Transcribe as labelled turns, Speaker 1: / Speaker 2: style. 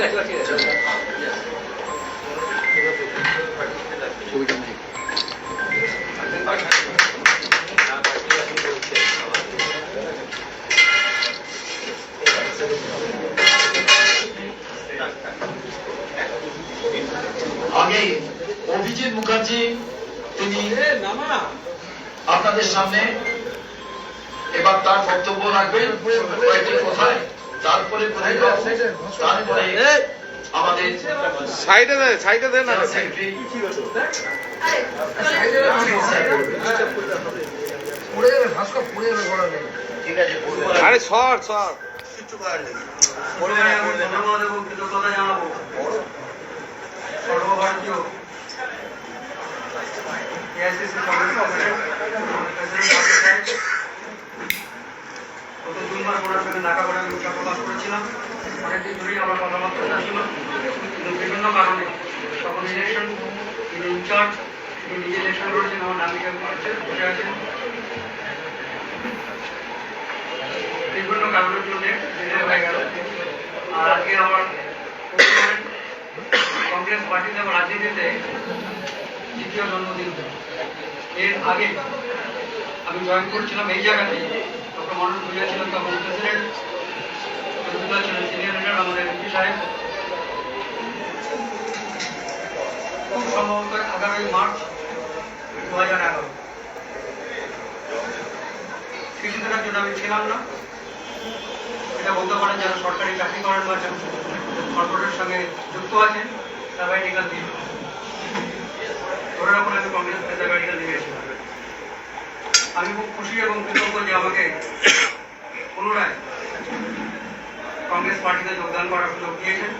Speaker 1: আমি অভিজিৎ মুখার্জি তিনি আপনাদের সামনে এবার তার বক্তব্য রাখবেন। তারপরে আমাদের
Speaker 2: সাইডে সাইডে না।
Speaker 1: জেলা সেক্রেটারি
Speaker 3: পড়ে যাবে
Speaker 4: ওনার করে আমি ইচ্ছা প্রকাশ করেছিলাম। অনেকদিন ধরেই আমার কথাবার্তা ছিল কিন্তু বিভিন্ন কারণে তখন ইলেকশন তিনি ইনচার্জ তিনি নিজে ইলেকশন করেছেন আমার নামিকা করেছেন বসে আছেন। বিভিন্ন কারণের জন্য আর আজকে আমার কংগ্রেস পার্টিতে আমার রাজনীতিতে দ্বিতীয় জন্মদিন। এর আগে আমি জয়েন করছিলাম এই জায়গাতে মনোজ ভুইয়া তখন প্রেসিডেন্ট ছিলেন সিনিয়র লিডার আমাদের এমপি সাহেব। খুব সম্ভবত আগামী মার্চ দু হাজার এগারো। কিছুদিনের জন্য আমি ছিলাম না। এটা বলতে পারেন যারা সরকারি চাকরি করেন বা কর্পোরেটের সঙ্গে যুক্ত আছেন সাবাইটিক্যাল দিন ধরে রাখুন আমি কংগ্রেস সাবাইটিক্যাল দিয়েছিলাম আমি খুব খুশি এবং কৃতজ্ঞ যে আমাকে পুনরায় কংগ্রেস পার্টিতে যোগদান করার সুযোগ দিয়েছেন।